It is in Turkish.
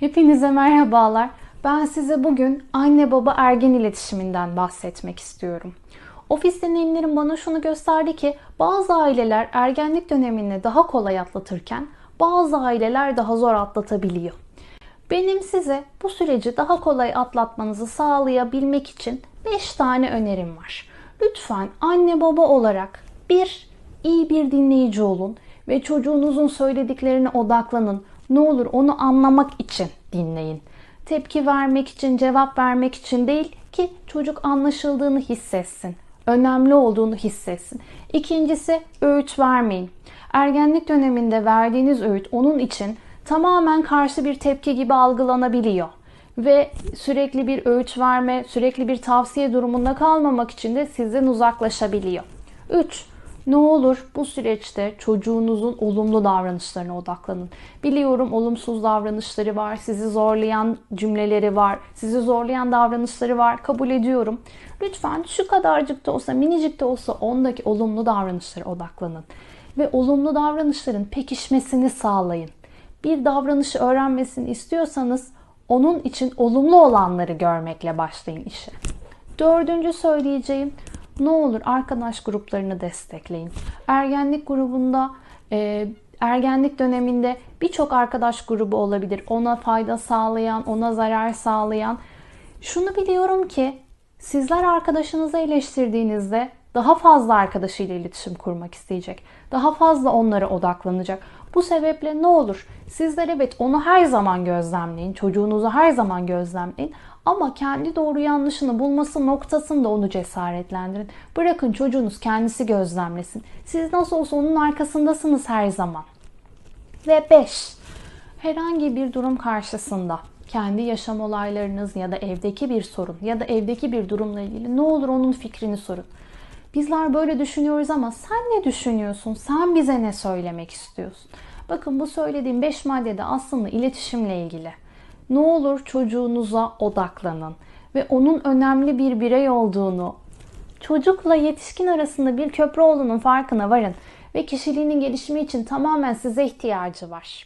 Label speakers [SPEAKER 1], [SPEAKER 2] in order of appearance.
[SPEAKER 1] Hepinize merhabalar. Ben size bugün anne baba ergen iletişiminden bahsetmek istiyorum. Ofis deneyimlerim bana şunu gösterdi ki bazı aileler ergenlik dönemini daha kolay atlatırken bazı aileler daha zor atlatabiliyor. Benim size bu süreci daha kolay atlatmanızı sağlayabilmek için 5 tane önerim var. Lütfen anne baba olarak bir iyi bir dinleyici olun ve çocuğunuzun söylediklerine odaklanın. Ne olur onu anlamak için dinleyin. Tepki vermek için, cevap vermek için değil ki çocuk anlaşıldığını hissetsin. Önemli olduğunu hissetsin. İkincisi öğüt vermeyin. Ergenlik döneminde verdiğiniz öğüt onun için tamamen karşı bir tepki gibi algılanabiliyor. Ve sürekli bir öğüt verme, sürekli bir tavsiye durumunda kalmamak için de sizden uzaklaşabiliyor. 3. Ne olur bu süreçte çocuğunuzun olumlu davranışlarına odaklanın. Biliyorum olumsuz davranışları var, sizi zorlayan cümleleri var, sizi zorlayan davranışları var. Kabul ediyorum. Lütfen şu kadarcık da olsa, minicik de olsa ondaki olumlu davranışlara odaklanın. Ve olumlu davranışların pekişmesini sağlayın. Bir davranışı öğrenmesini istiyorsanız onun için olumlu olanları görmekle başlayın işe. Dördüncü söyleyeceğim ne olur arkadaş gruplarını destekleyin. Ergenlik grubunda e, ergenlik döneminde birçok arkadaş grubu olabilir. Ona fayda sağlayan, ona zarar sağlayan. Şunu biliyorum ki sizler arkadaşınızı eleştirdiğinizde daha fazla arkadaşıyla iletişim kurmak isteyecek. Daha fazla onlara odaklanacak. Bu sebeple ne olur? Sizler evet onu her zaman gözlemleyin. Çocuğunuzu her zaman gözlemleyin. Ama kendi doğru yanlışını bulması noktasında onu cesaretlendirin. Bırakın çocuğunuz kendisi gözlemlesin. Siz nasıl olsa onun arkasındasınız her zaman. Ve 5. Herhangi bir durum karşısında kendi yaşam olaylarınız ya da evdeki bir sorun ya da evdeki bir durumla ilgili ne olur onun fikrini sorun. Bizler böyle düşünüyoruz ama sen ne düşünüyorsun? Sen bize ne söylemek istiyorsun? Bakın bu söylediğim 5 maddede aslında iletişimle ilgili. Ne olur çocuğunuza odaklanın ve onun önemli bir birey olduğunu, çocukla yetişkin arasında bir köprü olduğunun farkına varın ve kişiliğinin gelişimi için tamamen size ihtiyacı var.